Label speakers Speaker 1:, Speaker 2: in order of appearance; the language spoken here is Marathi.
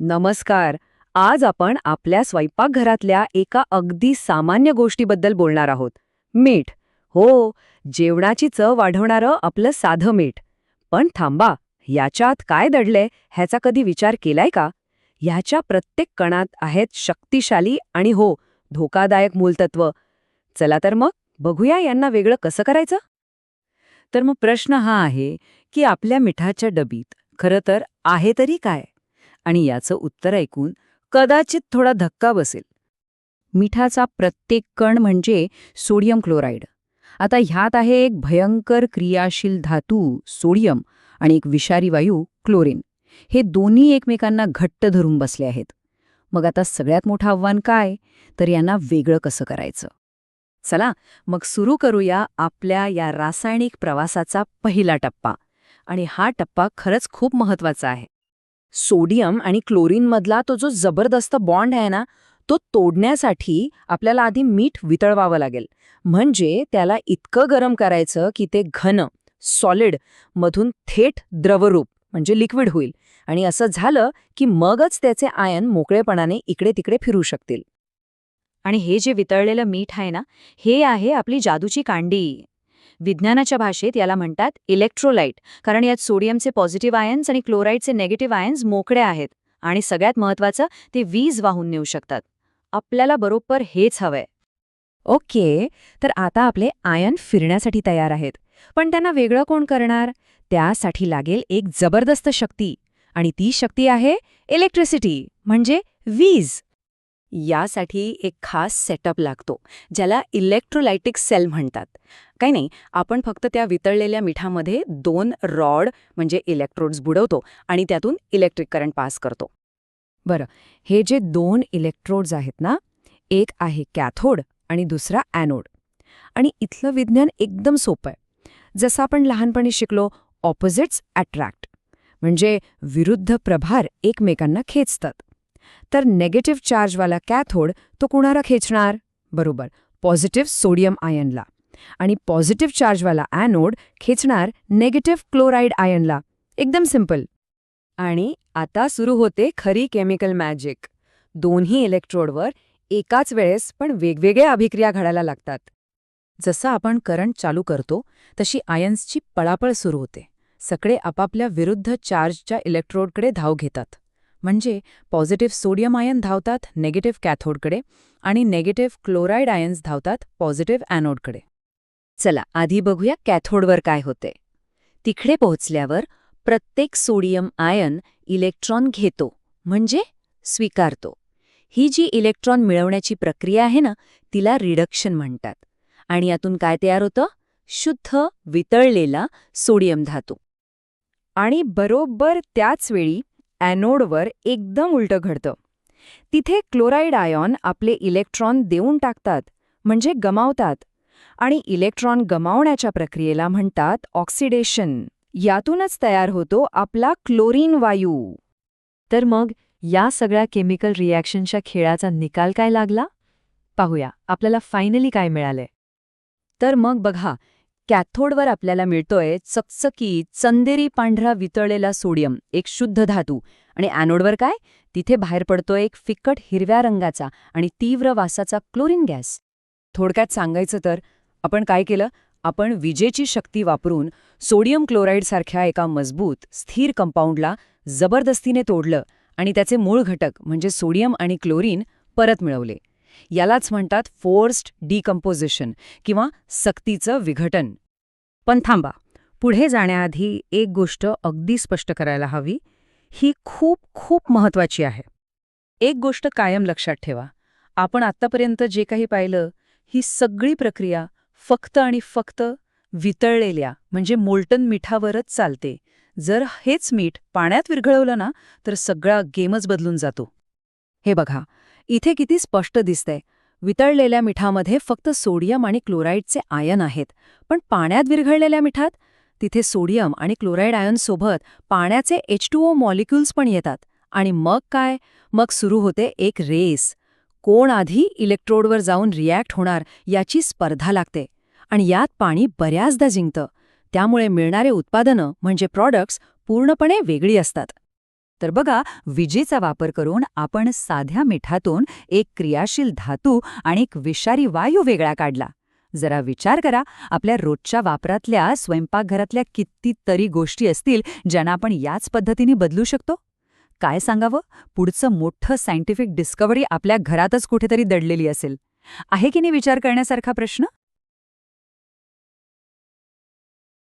Speaker 1: नमस्कार. आज आपण आपल्या स्वयंपाकघरातल्या एका अगदी सामान्य गोष्टीबद्दल बोलणार आहोत. मीठ. हो जेवणाची चव वाढवणारं आपलं साधं मीठ. पण थांबा याच्यात काय दडलंय ह्याचा कधी विचार केलाय का? ह्याच्या प्रत्येक कणात आहेत शक्तिशाली आणि हो धोकादायक मूलतत्व. चला तर मग बघूया यांना वेगळं कसं करायचं? तर मग प्रश्न हा आहे की आपल्या मिठाच्या डबीत खरं तर आहे तरी काय? आणि याचं उत्तर ऐकून कदाचित थोडा धक्का बसेल. मिठाचा प्रत्येक कण म्हणजे सोडियम क्लोराईड. आता ह्यात आहे एक भयंकर क्रियाशील धातू सोडियम आणि एक विषारी वायू क्लोरीन. हे दोन्ही एकमेकांना घट्ट धरून बसले आहेत. मग आता सगळ्यात मोठं आव्हान काय? तर यांना वेगळं कसं करायचं? चला मग सुरू करूया आपल्या या रासायनिक प्रवासाचा पहिला टप्पा. आणि हा टप्पा खरंच खूप महत्त्वाचा आहे. सोडियम आणि क्लोरीनमधला तो जो जबरदस्त बॉन्ड आहे ना तो तोडण्यासाठी आपल्याला आधी मीठ वितळवावं लागेल. म्हणजे त्याला इतकं गरम करायचं की ते घन सॉलिड मधून थेट द्रवरूप म्हणजे लिक्विड होईल. आणि असं झालं की मगच त्याचे आयन मोकळेपणाने इकडे तिकडे फिरू शकतील. आणि हे जे वितळलेलं मीठ आहे ना हे आहे आपली जादूची कांडी. विज्ञानाच्या भाषेत याला म्हणतात इलेक्ट्रोलाइट कारण यात सोडियमचे पॉझिटिव्ह आयन्स आणि क्लोराईडचे नेगेटिव्ह आयन्स मोकळे आहेत आणि सगळ्यात महत्वाचं ते वीज वाहून नेऊ शकतात. आपल्याला बरोबर हेच हवंय. ओके तर आता आपले आयन फिरण्यासाठी तयार आहेत. पण त्यांना वेगळं कोण करणार? त्यासाठी लागेल एक जबरदस्त शक्ती आणि ती शक्ती आहे इलेक्ट्रिसिटी म्हणजे वीज. यासाठी एक खास सेटअप लागतो ज्याला इलेक्ट्रोलायटिक सेल म्हणतात. काही नाही आपण फक्त त्या वितळलेल्या मिठामध्ये दोन रॉड म्हणजे इलेक्ट्रोड्स बुडवतो आणि त्यातून इलेक्ट्रिक करंट पास करतो. बरं हे जे दोन इलेक्ट्रोड्स आहेत ना एक आहे कॅथोड आणि दुसरा ॲनोड. आणि इथलं विज्ञान एकदम सोपं आहे. जसं आपण लहानपणी शिकलो ऑपोजिट्स अट्रॅक्ट म्हणजे विरुद्ध प्रभार एकमेकांना खेचतात. तर नेगेटिव्ह चार्जवाला कॅथोड तो कुणाला खेचणार? बरोबर. पॉझिटिव्ह सोडियम आयनला आणि पॉझिटिव्ह चार्जवाला ॲनोड खेचणार नेगेटिव्ह क्लोराईड आयनला एकदम सिंपल आणि आता सुरू होते खरी केमिकल मॅजिक दोन्ही इलेक्ट्रोडवर एकाच वेळेस पण वेगवेगळ्या अभिक्रिया घडायला लागतात. जसं आपण करंट चालू करतो तशी आयन्सची पळापळ सुरू होते. सगळे आपापल्या विरुद्ध चार्जच्या इलेक्ट्रोडकडे धाव घेतात. म्हणजे पॉझिटिव्ह सोडियम आयन धावतात नेगेटिव्ह कॅथोडकडे आणि नेगेटिव्ह क्लोराईड आयन्स धावतात पॉझिटिव्ह ॲनोडकडे. चला आधी बघूया कॅथोडवर काय होते. तिकडे पोहोचल्यावर प्रत्येक सोडियम आयन इलेक्ट्रॉन घेतो म्हणजे स्वीकारतो. ही जी इलेक्ट्रॉन मिळवण्याची प्रक्रिया आहे ना तिला रिडक्शन म्हणतात. आणि यातून काय तयार होतं? शुद्ध वितळलेला सोडियम धातू. आणि बरोबर त्याच वेळी ॲनोडवर एकदम उलटं घडतं. तिथे क्लोराईड आयॉन आपले इलेक्ट्रॉन देऊन टाकतात म्हणजे गमावतात आणि इलेक्ट्रॉन गमावण्याच्या प्रक्रियेला म्हणतात ऑक्सिडेशन. यातूनच तयार होतो आपला क्लोरीन वायू. तर मग या सगळ्या केमिकल रिॲक्शनच्या खेळाचा निकाल काय लागला? पाहूया आपल्याला फायनली काय मिळालंय. तर मग बघा कॅथोडवर आपल्याला मिळतोय चकचकीत चंदेरी पांढरा वितळलेला सोडियम एक शुद्ध धातू. आणि अॅनोडवर काय? तिथे बाहेर पडतोय एक फिकट हिरव्या रंगाचा आणि तीव्र वासाचा क्लोरीन गॅस. थोडक्यात सांगायचं तर आपण काय केलं? आपण विजेची शक्ती वापरून सोडियम क्लोराईडसारख्या एका मजबूत स्थिर कंपाऊंडला जबरदस्तीने तोडलं आणि त्याचे मूळ घटक म्हणजे सोडियम आणि क्लोरीन परत मिळवले. यालाच म्हणतात फोर्स्ड डिकम्पोजिशन किंवा सक्तीचं विघटन. पण थांबा पुढे जाण्याआधी एक गोष्ट अगदी स्पष्ट करायला हवी. ही खूप खूप महत्वाची आहे. एक गोष्ट कायम लक्षात ठेवा. आपण आत्तापर्यंत जे काही पाहिलं ही सगळी प्रक्रिया फक्त आणि फक्त वितळलेल्या म्हणजे मोल्टन मिठावरच चालते. जर हेच मीठ पाण्यात विरघळवलं ना तर सगळा गेमच बदलून जातो. हे बघा इथे किती स्पष्ट दिसतंय. वितळलेल्या मिठामध्ये फक्त सोडियम आणि क्लोराईडचे आयन आहेत. पण पाण्यात विरघळलेल्या मिठात? तिथे सोडियम आणि क्लोराईड आयनसोबत पाण्याचे एच टू ओ मॉलिक्युल्स पण येतात. आणि मग काय? मग सुरू होते एक रेस. कोण आधी इलेक्ट्रोडवर जाऊन रिॲक्ट होणार याची स्पर्धा लागते. आणि यात पाणी बऱ्याचदा जिंकतं. त्यामुळे मिळणारे उत्पादनं म्हणजे प्रॉडक्ट्स पूर्णपणे वेगळी असतात.
Speaker 2: तर बघा विजेचा वापर करून आपण साध्या मिठातून एक क्रियाशील धातू आणि एक विषारी वायू वेगळा काढला. जरा विचार करा आपल्या रोजच्या वापरातल्या स्वयंपाकघरातल्या कितीतरी गोष्टी असतील ज्यांना आपण याच पद्धतीने बदलू शकतो? काय सांगावं? पुढचं मोठं सायंटिफिक डिस्कव्हरी आपल्या घरातच कुठेतरी दडलेली असेल. आहे की नाही विचार करण्यासारखा प्रश्न?